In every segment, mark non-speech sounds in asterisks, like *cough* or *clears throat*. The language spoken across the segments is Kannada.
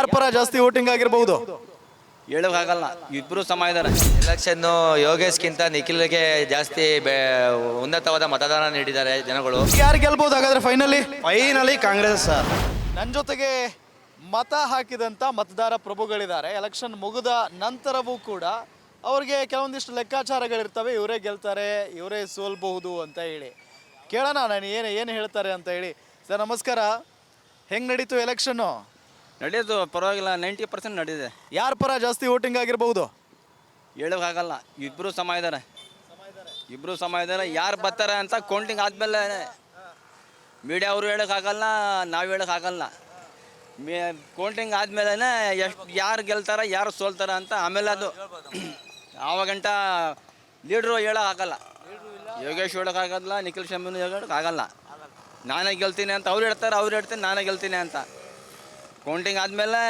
ಯಾರ ಪರ ಜಾಸ್ತಿ ವೋಟಿಂಗ್ ಆಗಿರ್ಬಹುದು ಹೇಳೋಕ್ಕಾಗಲ್ಲ ಇಬ್ಬರು ಸಮ ಇದ್ದಾರೆ ಎಲೆಕ್ಷನ್ ಯೋಗೇಶ್ಗಿಂತ ನಿಖಿಲ್ಗೆ ಜಾಸ್ತಿ ಬೆ- ಉನ್ನತವಾದ ಮತದಾನ ನೀಡಿದ್ದಾರೆ ಜನಗಳು. ಯಾರು ಗೆಲ್ಬಹುದು ಹಾಗಾದ್ರೆ ಫೈನಲಿ ಫೈನಲಿ ಕಾಂಗ್ರೆಸ್ ಸರ್. ನನ್ನ ಜೊತೆಗೆ ಮತ ಹಾಕಿದಂತ ಮತದಾರ ಪ್ರಭುಗಳಿದ್ದಾರೆ. ಎಲೆಕ್ಷನ್ ಮುಗಿದ ನಂತರವೂ ಕೂಡ ಅವ್ರಿಗೆ ಕೆಲವೊಂದಿಷ್ಟು ಲೆಕ್ಕಾಚಾರಗಳಿರ್ತವೆ. ಇವರೇ ಗೆಲ್ತಾರೆ ಇವರೇ ಸೋಲ್ಬಹುದು ಅಂತ ಹೇಳಿ. ಕೇಳೋಣ ನಾನು ಏನು ಏನು ಹೇಳ್ತಾರೆ ಅಂತ ಹೇಳಿ. ಸರ್ ನಮಸ್ಕಾರ. ಹೆಂಗ್ ನಡೀತು ಎಲೆಕ್ಷನ್ನು ನಡೆಯೋದು ಪರವಾಗಿಲ್ಲ ನೈಂಟಿ ಪರ್ಸೆಂಟ್ ನಡೆದಿದೆ. ಯಾರ ಪರ ಜಾಸ್ತಿ ವೋಟಿಂಗ್ ಹೇಳೋಕೆ ಹೇಳೋಕ್ಕಾಗಲ್ಲ ಇಬ್ಬರು ಸಮ ಇದ್ದಾರೆ ಇಬ್ಬರು ಸಮ ಇದ್ದಾರೆ ಯಾರು ಬರ್ತಾರೆ ಅಂತ ಕೌಂಟಿಂಗ್ ಆದಮೇಲೆ ಮೀಡಿಯಾ ಅವರು ಹೇಳೋಕ್ಕಾಗಲ್ಲ ನಾವು ಹೇಳೋಕ್ಕಾಗಲ್ಲ ಮೇ ಕೌಂಟಿಂಗ್ ಆದಮೇಲೆ ಎಷ್ಟು ಯಾರು ಗೆಲ್ತಾರೆ ಯಾರು ಸೋಲ್ತಾರೆ ಅಂತ ಆಮೇಲೆ ಅದು *clears throat* ಆವಾಗಂಟ ಲೀಡ್ರು ಹೇಳೋಕ್ಕಾಗಲ್ಲ ಯೋಗೇಶ್ ಹೇಳೋಕ್ಕಾಗಲ್ಲ ನಿಖಿಲ್ ಶಂಭನು ಹೇಳೋಕ್ಕಾಗಲ್ಲ ನಾನೇ ಗೆಲ್ತೀನಿ ಅಂತ ಅವ್ರು ಹೇಳ್ತಾರೆ ಅವ್ರು ಹೇಳ್ತೀನಿ ನಾನೇ ಗೆಲ್ತೀನಿ ಅಂತ. ಕೌಂಟಿಂಗ್ ಆದಮೇಲೆ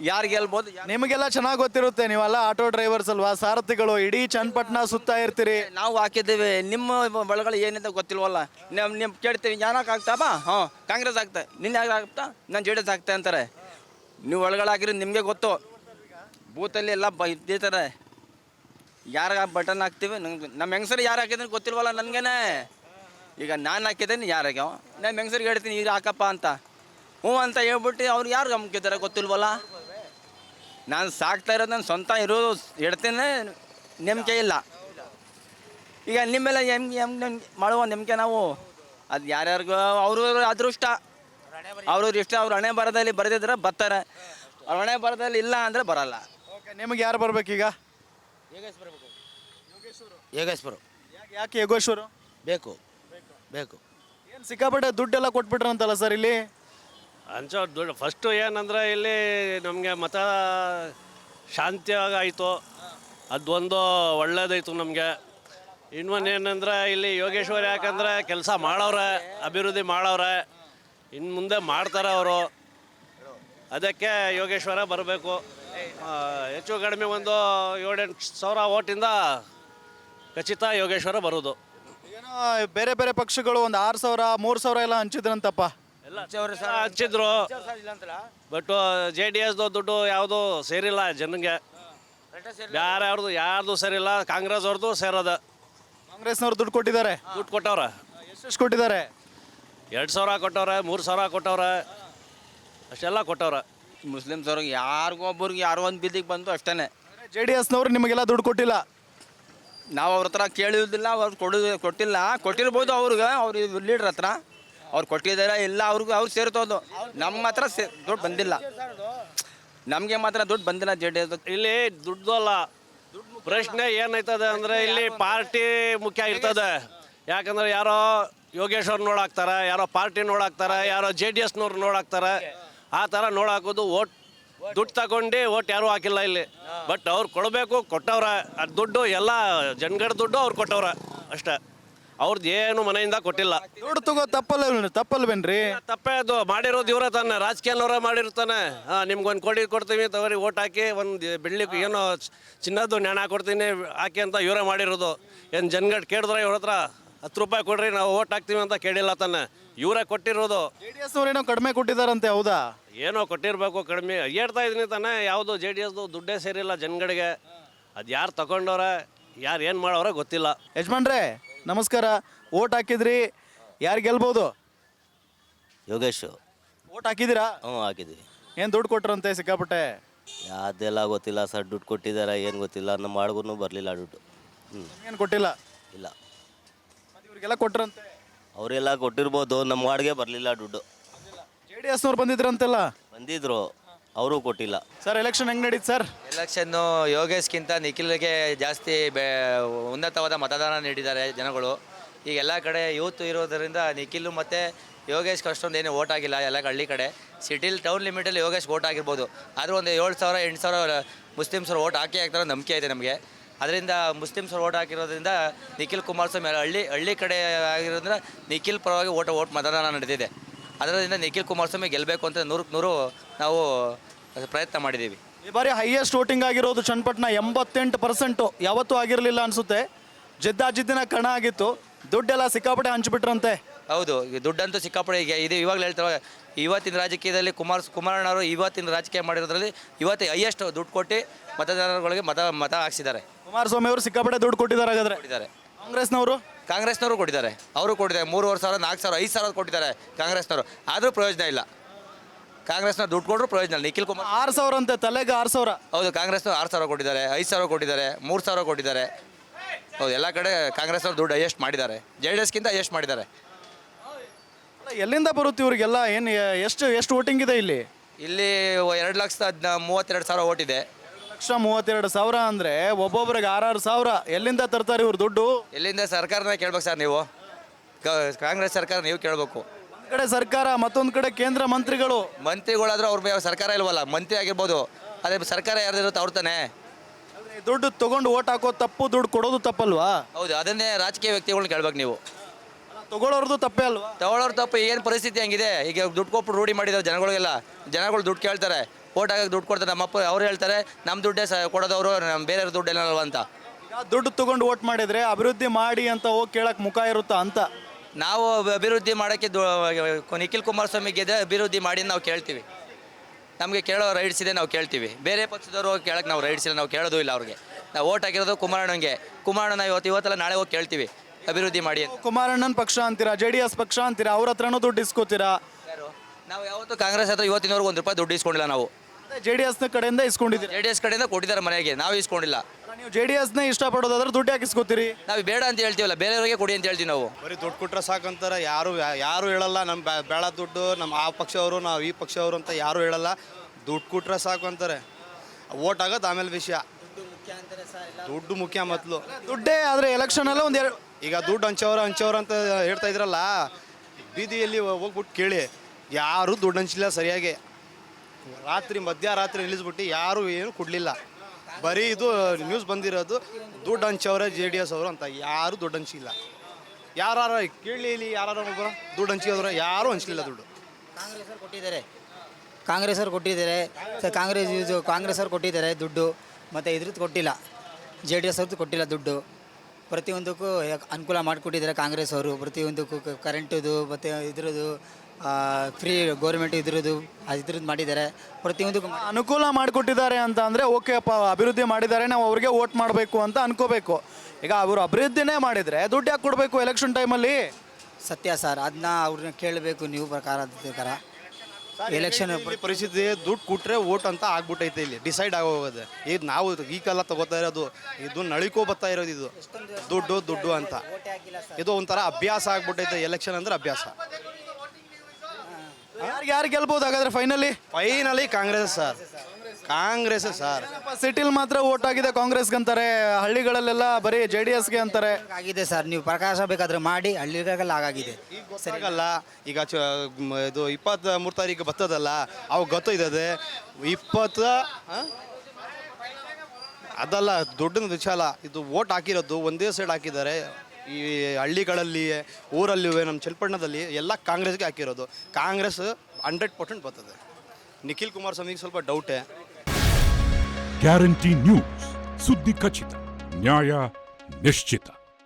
ಯಾರು ಗೆಲ್ಬೋದು ಯಾರ್- ನಿಮಗೆಲ್ಲ ಚೆನ್ನಾಗಿ ಗೊತ್ತಿರುತ್ತೆ ನೀವೆಲ್ಲ ಆಟೋ ಡ್ರೈವರ್ಸ್ ಅಲ್ವಾ? ಸಾರಥಿಗಳು ಇಡೀ ಚನ್ನಪಟ್ಟಣ ಸುತ್ತಾ ಇರ್ತೀರಿ. ನಾವು ಹಾಕಿದ್ದೀವಿ. ನಿಮ್ಮ ಬಳಗಳು ಏನಿದೆ ಗೊತ್ತಿಲ್ವಲ್ಲ? ನಿಮ್ಮ ನಿಮ್ಮ ಕೇಳ್ತೀವಿ ಯಾನಕ್ಕೆ ಆಗ್ತಾ ಬಾ? ಹಾಂ ಕಾಂಗ್ರೆಸ್ ಆಗ್ತಾ ನಿನ್ನ ಯಾಕೆ ಆಗ್ತಾ ನಾನು ಜೆ ಡಿ ಎಸ್ ಆಗ್ತಾ ಅಂತಾರೆ. ನೀವು ಒಳಗಡೆ ಹಾಕಿರೋದು ನಿಮಗೆ ಗೊತ್ತು. ಬೂತಲ್ಲಿ ಎಲ್ಲ ಬ ಯಾರ ಯಾರಿಗೆ ಬಟನ್ ಹಾಕ್ತೀವಿ? ನಂಗೆ ನಮ್ಮ ಹೆಂಗಸರು ಯಾರು ಹಾಕಿದ್ರೆ ಗೊತ್ತಿಲ್ವಲ್ಲ ನನಗೇನೆ? ಈಗ ನಾನು ಹಾಕಿದ್ದೀನಿ ಯಾರು ಹಾಕ್ಯಾವ? ನಮ್ಮ ಹೆಂಗಸರಿಗೆ ಹೇಳ್ತೀನಿ ಈಗ ಹಾಕಪ್ಪ ಅಂತ. ಹ್ಞೂ ಅಂತ ಹೇಳ್ಬಿಟ್ಟು ಅವ್ರು ಯಾರು ಗಮ್ಕಿದ್ದಾರೆ ಗೊತ್ತಿಲ್ವಲ್ಲ? ನಾನು ಸಾಕ್ತಾ ಇರೋದು ನನ್ನ ಸ್ವಂತ ಇರೋದು ಇಡ್ತೇನೆ ನಂಬಿಕೆ ಇಲ್ಲ. ಈಗ ನಿಮ್ಮೆಲ್ಲ ಎಂ ಎಂ ಮಾಡುವ ನಂಬಿಕೆ ನಾವು. ಅದು ಯಾರ್ಯಾರಿಗೂ ಅವರು ಅದೃಷ್ಟ. ಅವ್ರವ್ರ ಇಷ್ಟ ಅವ್ರು ಹಣೆ ಬರದಲ್ಲಿ ಬರೆದಿದ್ರೆ ಬರ್ತಾರೆ. ಅವ್ರ ಹಣೆ ಬರದಲ್ಲಿ ಇಲ್ಲ ಅಂದರೆ ಬರಲ್ಲ. ನಿಮಗೆ ಯಾರು ಬರ್ಬೇಕೀಗ? ಯೋಗೇಶ್ವರ. ಯಾಕೆ ಯಾಕೆ ಯೋಗೇಶ್ವರು? ಬೇಕು. ಬೇಕು. ಏನು ಸಿಕ್ಕಾಪಟ್ಟೆ ದುಡ್ಡೆಲ್ಲ ಕೊಟ್ಬಿಟ್ರಂತಲ್ಲ ಸರ್ ಇಲ್ಲಿ? ಹಂಚೋ ದೊಡ್ಡ ಫಸ್ಟು ಏನಂದರೆ ಇಲ್ಲಿ ನಮಗೆ ಮತ ಶಾಂತಿಯಾಗಾಯಿತು ಅದೊಂದು ಒಳ್ಳೇದಾಯ್ತು ನಮಗೆ. ಇನ್ನೊಂದು ಏನಂದ್ರೆ ಇಲ್ಲಿ ಯೋಗೇಶ್ವರ್ ಯಾಕಂದ್ರೆ ಕೆಲಸ ಮಾಡೋರೆ ಅಭಿವೃದ್ಧಿ ಮಾಡೋರೆ ಇನ್ನು ಮುಂದೆ ಮಾಡ್ತಾರೆ ಅವರು. ಅದಕ್ಕೆ ಯೋಗೇಶ್ವರ ಬರಬೇಕು. ಹೆಚ್ಚು ಕಡಿಮೆ ಒಂದು ಏಳೆಂಟು ಸಾವಿರ ಓಟಿಂದ ಖಚಿತ ಯೋಗೇಶ್ವರ ಬರೋದು. ಏನೋ ಬೇರೆ ಬೇರೆ ಪಕ್ಷಗಳು ಒಂದು ಆರು ಸಾವಿರ, ಮೂರು ಸಾವಿರ ಎಲ್ಲ ಹಂಚಿದ್ರಂತಪ್ಪ. ಹಚ್ಚಿದ್ರು. ಬಟ್ ಜೆ ಡಿ ಎಸ್ ದುಡ್ಡು ಯಾವುದು ಸೇರಿಲ್ಲ ಜನಗೆ. ಯಾರು ಯಾರ್ದು ಯಾರ್ದು ಸೇರಿಲ್ಲ ಕಾಂಗ್ರೆಸ್ ಅವ್ರದ್ದು ಸೇರದ. ಕಾಂಗ್ರೆಸ್ನವ್ರು ದುಡ್ಡು ಕೊಟ್ಟಿದ್ದಾರೆ. ದುಡ್ಡು ಕೊಟ್ಟವ್ರ. ಎಷ್ಟು ಕೊಟ್ಟಿದ್ದಾರೆ? ಎರಡು ಸಾವಿರ ಕೊಟ್ಟವ್ರೆ ಮೂರು ಸಾವಿರ ಕೊಟ್ಟವ್ರೆ. ಅಷ್ಟೆಲ್ಲ ಕೊಟ್ಟವ್ರ. ಮುಸ್ಲಿಮ್ಸ್ ಅವ್ರಿಗೆ ಯಾರಿಗೂ ಒಬ್ಬರಿಗೆ ಯಾರೋ ಒಂದು ಬಿದ್ದಿಗೆ ಬಂತು ಅಷ್ಟೇ ಜೆ ಡಿ ಎಸ್ನವ್ರು ನಿಮಗೆಲ್ಲ ದುಡ್ಡು ಕೊಟ್ಟಿಲ್ಲ. ನಾವು ಅವ್ರ ಹತ್ರ ಕೇಳಿದಿಲ್ಲ ಅವ್ರು ಕೊಡೋದು ಕೊಟ್ಟಿಲ್ಲ. ಕೊಟ್ಟಿರ್ಬೋದು ಅವ್ರಿಗೆ ಅವ್ರಿಗೆ ಲೀಡ್ರ್ ಹತ್ರ. ಅವ್ರು ಕೊಟ್ಟಿದ್ದಾರೆ, ಇಲ್ಲ, ಅವ್ರಿಗೂ ಅವ್ರು ಸೇರ್ತೋದು ನಮ್ಮ ಮಾತ್ರ ಸೇ ದುಡ್ಡು ಬಂದಿಲ್ಲ. ನಮಗೆ ಮಾತ್ರ ದುಡ್ಡು ಬಂದಿಲ್ಲ ಜೆ ಡಿ ಎಸ್ ಇಲ್ಲಿ ದುಡ್ಡು ಅಲ್ಲ. ಪ್ರಶ್ನೆ ಏನಾಯ್ತದೆ ಅಂದರೆ ಇಲ್ಲಿ ಪಾರ್ಟಿ ಮುಖ್ಯ ಇರ್ತದೆ. ಯಾಕಂದ್ರೆ ಯಾರೋ ಯೋಗೇಶ್ವರ್ ನೋಡಾಕ್ತಾರೆ, ಯಾರೋ ಪಾರ್ಟಿ ನೋಡಾಕ್ತಾರೆ, ಯಾರೋ ಜೆ ಡಿ ಎಸ್ನವ್ರು ನೋಡಾಕ್ತಾರೆ. ಆ ಥರ ನೋಡಾಕೋದು ಓಟ್ ದುಡ್ಡು ತಗೊಂಡು ಓಟ್ ಯಾರೂ ಹಾಕಿಲ್ಲ ಇಲ್ಲಿ. ಬಟ್ ಅವ್ರು ಕೊಡಬೇಕು, ಕೊಟ್ಟವ್ರ. ದುಡ್ಡು ಎಲ್ಲ ಜನಗಡ ದುಡ್ಡು ಅವ್ರು ಕೊಟ್ಟವ್ರ ಅಷ್ಟೇ. ಅವ್ರದ್ದು ಏನು ಮನೆಯಿಂದ ಕೊಟ್ಟಿಲ್ಲ. ದುಡ್ಡು ತಗೋ ತಪ್ಪಲ್ಲ ತಪ್ಪಲ್ವೇನ್ರಿ? ತಪ್ಪೇ ಅದು. ಮಾಡಿರೋದು ಇವರ ತಾನೆ. ರಾಜಕೀಯನವರ ಮಾಡಿರ್ತಾನೆ. ಹಾಂ ನಿಮ್ಗೊಂದು ಕೋಟಿ ಕೊಡ್ತೀವಿ ತಗೋರಿ ಓಟ್ ಹಾಕಿ ಒಂದು ಬೆಳ್ಳಿ ಏನೋ ಚಿನ್ನದ್ದು ನ್ಯಾಣ ಕೊಡ್ತೀನಿ ಹಾಕಿ ಅಂತ ಇವರೇ ಮಾಡಿರೋದು. ಏನು ಜನಗಡ್ ಕೇಳಿದ್ರೆ ಇವ್ರ ಹತ್ರ ಹತ್ತು ರೂಪಾಯಿ ಕೊಡ್ರಿ ನಾವು ಓಟ್ ಹಾಕ್ತೀವಿ ಅಂತ ಕೇಳಿಲ್ಲ ತಾನೆ. ಇವರೇ ಕೊಟ್ಟಿರೋದು. ಜೆ ಡಿ ಎಸ್ನವ್ರು ಏನೋ ಕಡಿಮೆ ಕೊಟ್ಟಿದಾರಂತೆ ಹೌದಾ? ಏನೋ ಕೊಟ್ಟಿರಬೇಕು ಕಡಿಮೆ. ಹೇಳ್ತಾ ಇದೀನಿ ತಾನೆ ಯಾವುದು ಜೆ ಡಿ ಎಸ್ದು ದುಡ್ಡೇ ಸೇರಿಲ್ಲ ಜನಗಳಿಗೆ. ಅದು ಯಾರು ತಗೊಂಡವ್ರೆ ಯಾರು ಏನು ಮಾಡೋರ ಗೊತ್ತಿಲ್ಲ. ಯಜಮಾನ್ರೇ ನಮಸ್ಕಾರ. ಓಟ್ ಹಾಕಿದ್ರಿ. ಯಾರು ಗೆಲ್ಬೋದು? ಯೋಗೇಶ್. ಓಟ್ ಹಾಕಿದ್ದೀರಾ? ಹ್ಞೂ ಹಾಕಿದ್ವಿ ಏನು ದುಡ್ಡು ಕೊಟ್ರಂತೆ ಸಿಕ್ಕಾಪಟ್ಟೆ? ಅದೆಲ್ಲ ಗೊತ್ತಿಲ್ಲ ಸರ್ ದುಡ್ಡು ಕೊಟ್ಟಿದ್ದಾರೆ ಏನು ಗೊತ್ತಿಲ್ಲ. ನಮ್ಮ ಆಳ್ಗೂ ಬರಲಿಲ್ಲ ದುಡ್ಡು. ಹ್ಞೂ ಏನು ಕೊಟ್ಟಿಲ್ಲ? ಇಲ್ಲ. ಮತ್ತೆ ಇವ್ರಿಗೆಲ್ಲ ಕೊಟ್ರಂತೆ? ಅವರೆಲ್ಲ ಕೊಟ್ಟಿರ್ಬೋದು ನಮ್ಮ ವಾರ್ಡ್ಗೆ ಬರಲಿಲ್ಲ ದುಡ್ಡು. ಜೆ ಡಿ ಎಸ್ನವ್ರು ಬಂದಿದ್ರಂತೆಲ್ಲ? ಬಂದಿದ್ರು. ಅವರು ಕೊಟ್ಟಿಲ್ಲ. ಸರ್ ಎಲೆಕ್ಷನ್ ಹೆಂಗ್ ನಡೀತು ಸರ್ ಎಲೆಕ್ಷನ್ ಯೋಗೇಶ್ಗಿಂತ ನಿಖಿಲ್ಗೆ ಜಾಸ್ತಿ ಬೆ ಉನ್ನತವಾದ ಮತದಾನ ನೀಡಿದ್ದಾರೆ ಜನಗಳು. ಈಗ ಎಲ್ಲ ಕಡೆ ಯೂತ್ ಇರೋದರಿಂದ ನಿಖಿಲ್ ಮತ್ತು ಯೋಗೇಶ್ಗೆ ಅಷ್ಟೊಂದು ಏನು ಓಟ್ ಆಗಿಲ್ಲ ಎಲ್ಲ ಹಳ್ಳಿ ಕಡೆ. ಸಿಟಿಲಿ ಟೌನ್ ಲಿಮಿಟಲ್ಲಿ ಯೋಗೇಶ್ ಓಟ್ ಆಗಿರ್ಬೋದು. ಆದರೂ ಒಂದು ಏಳು ಸಾವಿರ ಎಂಟು ಸಾವಿರ ಮುಸ್ಲಿಮ್ಸರು ಓಟ್ ಹಾಕಿ ಹಾಕ್ತಾರೆ ನಂಬಿಕೆ ಇದೆ ನಮಗೆ. ಅದರಿಂದ ಮುಸ್ಲಿಮ್ಸರು ಓಟ್ ಹಾಕಿರೋದ್ರಿಂದ ನಿಖಿಲ್ ಕುಮಾರಸ್ವಾಮಿ ಹಳ್ಳಿ ಹಳ್ಳಿ ಕಡೆ ಆಗಿರೋದ್ರಿಂದ ನಿಖಿಲ್ ಪರವಾಗಿ ಓಟ್ ಓಟ್ ಮತದಾನ ನಡೆದಿದೆ. ಅದರಿಂದ ನಿಖಿಲ್ ಕುಮಾರಸ್ವಾಮಿ ಗೆಲ್ಲಬೇಕು ಅಂತ ನೂರಕ್ಕೆ ನೂರು ನಾವು ಪ್ರಯತ್ನ ಮಾಡಿದ್ದೀವಿ. ಈ ಬಾರಿ ಹೈಯೆಸ್ಟ್ ವೋಟಿಂಗ್ ಆಗಿರೋದು ಚನ್ನಪಟ್ಟಣ ಎಂಬತ್ತೆಂಟು ಪರ್ಸೆಂಟು ಯಾವತ್ತೂ ಆಗಿರಲಿಲ್ಲ ಅನಿಸುತ್ತೆ. ಜಿದ್ದಾಜಿದ್ದಿನ ಕಣ ಆಗಿತ್ತು. ದುಡ್ಡೆಲ್ಲ ಸಿಕ್ಕಾಪಟ್ಟೆ ಹಂಚಿಬಿಟ್ರಂತೆ. ಹೌದು ದುಡ್ಡಂತೂ ಸಿಕ್ಕಾಪಡೆ ಈಗ ಇದು. ಇವಾಗಲೇ ಹೇಳ್ತಾರೆ ಇವತ್ತಿನ ರಾಜಕೀಯದಲ್ಲಿ ಕುಮಾರ್ ಅವರು ಇವತ್ತಿನ ರಾಜಕೀಯ ಮಾಡಿರೋದ್ರಲ್ಲಿ ಇವತ್ತು ಹೈಯೆಸ್ಟ್ ದುಡ್ಡು ಕೊಟ್ಟು ಮತದಾರಗಳಿಗೆ ಮತ ಮತ ಹಾಕ್ಸಿದ್ದಾರೆ. ಕುಮಾರಸ್ವಾಮಿ ಅವರು ಸಿಕ್ಕಾಪಟ್ಟೆ ದುಡ್ಡು ಕೊಟ್ಟಿದ್ದಾರೆ ಹಾಗಾದ್ರೆ. ಕೊಟ್ಟಿದ್ದಾರೆ. ಕಾಂಗ್ರೆಸ್ನವರು? ಕಾಂಗ್ರೆಸ್ನವರು ಕೊಟ್ಟಿದ್ದಾರೆ. ಅವರು ಕೊಟ್ಟಿದ್ದಾರೆ. ಮೂರುವರೆ ಸಾವಿರ ನಾಲ್ಕು ಸಾವಿರ ಐದು ಸಾವಿರ ಕೊಟ್ಟಿದ್ದಾರೆ ಕಾಂಗ್ರೆಸ್ನವರು. ಆದರೂ ಪ್ರಯೋಜನ ಇಲ್ಲ. ಕಾಂಗ್ರೆಸ್ನ ದುಡ್ಡು ಕೊಟ್ಟರು ಪ್ರಯೋಜನ ಇಲ್ಲ. ನಿಖಿಲ್ ಕುಮಾರ್ ಆರು ಸಾವಿರ ಅಂತೆ ತಲೆಗೆ ಆರು ಸಾವಿರ. ಹೌದು ಕಾಂಗ್ರೆಸ್ನವ್ರು ಆರು ಸಾವಿರ ಕೊಟ್ಟಿದ್ದಾರೆ ಐದು ಸಾವಿರ ಕೊಟ್ಟಿದ್ದಾರೆ ಮೂರು ಸಾವಿರ ಕೊಟ್ಟಿದ್ದಾರೆ. ಹೌದು ಎಲ್ಲ ಕಡೆ ಕಾಂಗ್ರೆಸ್ನವ್ರು ದುಡ್ಡು ಹೈಯೆಸ್ಟ್ ಮಾಡಿದ್ದಾರೆ. ಜೆ ಡಿ ಎಸ್ಗಿಂತ ಹೈಯೆಸ್ಟ್ ಮಾಡಿದ್ದಾರೆ. ಅಲ್ಲ, ಎಲ್ಲಿಂದ ಬರುತ್ತೆ ಇವರಿಗೆಲ್ಲ? ಏನು ಎಷ್ಟು ಎಷ್ಟು ವೋಟಿಂಗ್ ಇದೆ ಇಲ್ಲಿ? ಇಲ್ಲಿ ಎರಡು ಲಕ್ಷದ ಹದಿನ ಮೂವತ್ತೆರಡು ಸಾವಿರ ಓಟಿದೆ ಲಕ್ಷ ಮೂವತ್ತೆರಡು ಸಾವಿರ ಅಂದರೆ ಒಬ್ಬೊಬ್ಬರಿಗೆ ಆರಾರು ಸಾವಿರ. ಎಲ್ಲಿಂದ ತರ್ತಾರೆ ಇವ್ರು ದುಡ್ಡು? ಎಲ್ಲಿಂದ ಸರ್ಕಾರನ ಕೇಳ್ಬೇಕು ಸರ್ ನೀವು? ಕ- ಕಾಂಗ್ರೆಸ್ ಸರ್ಕಾರ ನೀವು ಕೇಳಬೇಕು. ಒಂದ್ ಕಡೆ ಸರ್ಕಾರ ಮತ್ತೊಂದು ಕಡೆ ಕೇಂದ್ರ ಮಂತ್ರಿಗಳು. ಮಂತ್ರಿಗಳಾದ್ರೂ ಅವ್ರ ಮೇಲೆ ಸರ್ಕಾರ ಇಲ್ವಲ್ಲ? ಮಂತ್ರಿ ಆಗಿರ್ಬೋದು. ಅದೇ ಸರ್ಕಾರ ಯಾರ್ದಿರುತ್ತೆ ಅವ್ರ ತಾನೇ? ದುಡ್ಡು ತಗೊಂಡು ಓಟ್ ಹಾಕೋ ತಪ್ಪು ದುಡ್ಡು ಕೊಡೋದು ತಪ್ಪಲ್ವಾ? ಹೌದು ಅದನ್ನೇ ರಾಜಕೀಯ ವ್ಯಕ್ತಿಗಳನ್ನ ಕೇಳ್ಬೇಕು ನೀವು. ತಗೊಳ್ಳೋರ್ದು ತಪ್ಪೇ ಅಲ್ವಾ? ತಗೊಳ್ಳೋರು ತಪ್ಪು ಏನು ಪರಿಸ್ಥಿತಿ ಹಂಗಿದೆ? ಈಗ ದುಡ್ಡು ಕೊಟ್ಟು ರೂಢಿ ಮಾಡಿದ್ದಾರೆ ಜನಗಳಿಗೆಲ್ಲ. ಜನಗಳು ದುಡ್ಡು ಕೇಳ್ತಾರೆ. ಓಟ್ ಹಾಕಕ್ಕೆ ದುಡ್ಡು ಕೊಡ್ತಾರೆ ನಮ್ಮಪ್ಪ ಅವ್ರು ಹೇಳ್ತಾರೆ ನಮ್ಮ ದುಡ್ಡೇ ಸ ಕೊಡೋದವರು ನಮ್ಮ ಬೇರೆಯವ್ರ ದುಡ್ಡು ಏನಲ್ವ ಅಂತ. ದುಡ್ಡು ತಗೊಂಡು ಓಟ್ ಮಾಡಿದ್ರೆ ಅಭಿವೃದ್ಧಿ ಮಾಡಿ ಅಂತ ಹೋಗಿ ಕೇಳಕ್ ಮುಖ ಇರುತ್ತಾ ಅಂತ? ನಾವು ಅಭಿ- ಅಭಿವೃದ್ಧಿ ಮಾಡೋಕ್ಕೆ ದು- ನಿಖಿಲ್ ಕುಮಾರಸ್ವಾಮಿ ಗೆದ್ದರೆ ಅಭಿವೃದ್ಧಿ ಮಾಡಿ ನಾವು ಕೇಳ್ತೀವಿ. ನಮಗೆ ಕೇಳೋ ರೈಡ್ಸ್ ಇದೆ ನಾವು ಕೇಳ್ತೀವಿ. ಬೇರೆ ಪಕ್ಷದವರು ಹೋಗಿ ಕೇಳಕ್ಕೆ ನಾವು ರೈಡ್ಸ್ ಇಲ್ಲ ನಾವು ಕೇಳೋದು ಇಲ್ಲ ಅವ್ರಿಗೆ. ನಾವು ಓಟ್ ಹಾಕಿರೋದು ಕುಮಾರಣ್ಣಂಗೆ. ಕುಮಾರಣ್ಣ ಇವತ್ತು ಇವತ್ತಲ್ಲ ನಾಳೆ ಹೋಗಿ ಕೇಳ್ತೀವಿ ಅಭಿವೃದ್ಧಿ ಮಾಡಿ ಅಂತ. ಕುಮಾರಣ್ಣನ ಪಕ್ಷ ಅಂತೀರಾ ಜೆ ಡಿ ಎಸ್ ಪಕ್ಷ ಅಂತೀರಾ ಅವ್ರ ಹತ್ರನೂ ದುಡ್ಡು ಇಸ್ಕೋತೀರಾ? ನಾವು ಯಾವತ್ತು ಕಾಂಗ್ರೆಸ್ ಹತ್ರ ಇವತ್ತಿನವರೆಗೂ ಒಂದು ರೂಪಾಯಿ ದುಡ್ಡು ಇಸ್ಕೊಂಡಿಲ್ಲ ನಾವು. ಜೆ ಡಿ ಎಸ್ನ ಕಡೆಯಿಂದ ಇಸ್ಕೊಂಡಿದ್ದೀವಿ ಜೆ ಡಿ ಎಸ್ ಕಡೆಯಿಂದ ಕೊಟ್ಟಿದ್ದಾರೆ ಮನೆಗೆ ನಾವು ಇಸ್ಕೊಂಡಿಲ್ಲ. ಅಲ್ಲ, ನೀವು ಜೆ ಡಿ ಎಸ್ನೇ ಇಷ್ಟಪಡೋದಾದ್ರೆ ದುಡ್ಡು ಯಾಕೆ ಇಸ್ಕೋತೀರಿ? ನಾವು ಬೇಡ ಅಂತ ಹೇಳ್ತೀವಲ್ಲ ಬೇರೆಯವರಿಗೆ ಕೊಡಿ ಅಂತ ಹೇಳ್ತೀವಿ ನಾವು. ಬರೀ ದುಡ್ಡು ಕೊಟ್ರೆ ಸಾಕಂತಾರೆ ಯಾರು ಯಾರು ಹೇಳಲ್ಲ ನಮ್ಮ ಬೇಡ ದುಡ್ಡು ನಮ್ಮ ಆ ಪಕ್ಷವರು ನಾವು ಈ ಪಕ್ಷವರು ಅಂತ ಯಾರು ಹೇಳಲ್ಲ ದುಡ್ಡು ಕೊಟ್ಟರೆ ಸಾಕು ಅಂತಾರೆ. ಓಟ್ ಆಗೋದು ಆಮೇಲೆ ವಿಷಯ. ದುಡ್ಡು ಮುಖ್ಯ ಮೊದಲು. ದುಡ್ಡೇ ಆದರೆ ಎಲೆಕ್ಷನ್ ಅಲ್ಲ ಒಂದು ಎರಡು ಈಗ ದುಡ್ಡು ಹಂಚವ್ರ ಹಂಚವ್ರ ಅಂತ ಹೇಳ್ತಾ ಇದ್ರಲ್ಲ ಬೀದಿಯಲ್ಲಿ ಹೋಗ್ಬಿಟ್ಟು ಕೇಳಿ. ಯಾರು ದುಡ್ಡು ಹಂಚಿಲ್ಲ ಸರಿಯಾಗಿ. ರಾತ್ರಿ ಮಧ್ಯರಾತ್ರಿ ನಿಲ್ಲಿಸ್ಬಿಟ್ಟು ಯಾರು ಏನು ಕೊಡಲಿಲ್ಲ. ಬರೀ ಇದು ನ್ಯೂಸ್ ಬಂದಿರೋದು ದುಡ್ಡು ಹಂಚವ್ರೆ ಜೆ ಡಿ ಎಸ್ ಅವರು ಅಂತ. ಯಾರು ದುಡ್ಡು ಹಂಚಿಲ್ಲ ಯಾರು ಕೇಳಿ ಇಲ್ಲಿ ಯಾರು ಒಬ್ಬರು ದುಡ್ಡು ಹಂಚಿದ್ರು ಯಾರು ಹಂಚಲಿಲ್ಲ ದುಡ್ಡು. ಕಾಂಗ್ರೆಸ್ ಅವ್ರು ಕೊಟ್ಟಿದ್ದಾರೆ. ಕಾಂಗ್ರೆಸ್ ಅವ್ರು ಕೊಟ್ಟಿದ್ದಾರೆ. ಕಾಂಗ್ರೆಸ್ ಇದು ಕಾಂಗ್ರೆಸ್ ಅವ್ರು ಕೊಟ್ಟಿದ್ದಾರೆ ದುಡ್ಡು. ಮತ್ತು ಇದ್ರದ್ದು ಕೊಟ್ಟಿಲ್ಲ. ಜೆ ಡಿ ಎಸ್ ಅವ್ರದ್ದು ಕೊಟ್ಟಿಲ್ಲ ದುಡ್ಡು. ಪ್ರತಿಯೊಂದಕ್ಕೂ ಅನುಕೂಲ ಮಾಡಿಕೊಟ್ಟಿದ್ದಾರೆ ಕಾಂಗ್ರೆಸ್ ಅವರು. ಪ್ರತಿಯೊಂದಕ್ಕೂ ಕರೆಂಟದು ಮತ್ತು ಇದ್ರದ್ದು ಫ್ರೀ ಗೌರ್ಮೆಂಟ್ ಇದ್ರದ್ದು ಇದ್ರದ್ದು ಮಾಡಿದ್ದಾರೆ. ಪ್ರತಿಯೊಂದು ಅನುಕೂಲ ಮಾಡಿಕೊಟ್ಟಿದ್ದಾರೆ ಅಂತ ಅಂದರೆ ಓಕೆ ಅಪ್ಪ ಅಭಿವೃದ್ಧಿ ಮಾಡಿದ್ದಾರೆ ನಾವು ಅವ್ರಿಗೆ ವೋಟ್ ಮಾಡಬೇಕು ಅಂತ ಅನ್ಕೋಬೇಕು. ಈಗ ಅವರು ಅಭಿವೃದ್ಧಿನೇ ಮಾಡಿದರೆ ದುಡ್ಡು ಯಾಕೆ ಕೊಡಬೇಕು ಎಲೆಕ್ಷನ್ ಟೈಮಲ್ಲಿ ಸತ್ಯ ಸರ್ ಅದನ್ನ ಅವ್ರನ್ನ ಕೇಳಬೇಕು ನೀವು ಪ್ರಕಾರ ಪ್ರಕಾರ. ಎಲೆಕ್ಷನ್ ಪರಿಸ್ಥಿತಿ ದುಡ್ಡು ಕೊಟ್ಟರೆ ಓಟ್ ಅಂತ ಆಗ್ಬಿಟ್ಟೈತೆ ಇಲ್ಲಿ ಡಿಸೈಡ್ ಆಗೋಗೋದು. ಇದು ನಾವು ಈ ಕಾಲ ತಗೋತಾ ಇರೋದು ಇದು ನಳಿಕೋ ಬರ್ತಾ ಇರೋದು ಇದು. ದುಡ್ಡು ದುಡ್ಡು ಅಂತ. ಇದು ಒಂಥರ ಅಭ್ಯಾಸ ಆಗ್ಬಿಟ್ಟೈತೆ ಎಲೆಕ್ಷನ್ ಅಂದ್ರೆ ಅಭ್ಯಾಸ. ಯಾರು ಯಾರು ಗೆಲ್ಬೋದು ಹಾಗಾದ್ರೆ finally finally Congress sir. Congress sir. ಸಿಟಿಲಿ ಮಾತ್ರ ಓಟ್ ಆಗಿದೆ ಕಾಂಗ್ರೆಸ್ಗೆ ಅಂತಾರೆ ಹಳ್ಳಿಗಳಲ್ಲೆಲ್ಲ ಬರೀ ಜೆ ಡಿ ಎಸ್ಗೆ ಅಂತಾರೆ. ಆಗಿದೆ ಸರ್ ನೀವು ಪ್ರಕಾಶ ಬೇಕಾದ್ರೆ ಮಾಡಿ ಹಳ್ಳಿಗಳಿಗೆಲ್ಲ ಆಗಾಗಿದೆ. ಸರಿಗಲ್ಲ ಈಗ ಚ ಮ್, ಇದು ಇಪ್ಪತ್ತ ಮೂರು ತಾರೀಕು ಬರ್ತದಲ್ಲ ಅವಾಗ ಗೊತ್ತಿದೆ ಇಪ್ಪತ್ತ ಆ? ಅದಲ್ಲ ದುಡ್ಡಿನ ವಿಚಾರ ಇದು ಓಟ್ ಹಾಕಿರೋದು ಒಂದೇ ಸೈಡ್ ಹಾಕಿದ್ದಾರೆ. ಈ ಹಳ್ಳಿಗಳಲ್ಲಿ, ಊರಲ್ಲಿ ನಮ್ಮ ಚಲ್ಪಣ್ಣದಲ್ಲಿ ಎಲ್ಲ ಕಾಂಗ್ರೆಸ್ಗೆ ಹಾಕಿರೋದು. ಕಾಂಗ್ರೆಸ್ ಹಂಡ್ರೆಡ್ ಪರ್ಸೆಂಟ್ ಬರ್ತದೆ. ನಿಖಿಲ್ ಕುಮಾರಸ್ವಾಮಿಗೆ ಸ್ವಲ್ಪ ಡೌಟೇ. Guarantee news. ಸುದ್ದಿ ಖಚಿತ, ನ್ಯಾಯ ನಿಶ್ಚಿತ.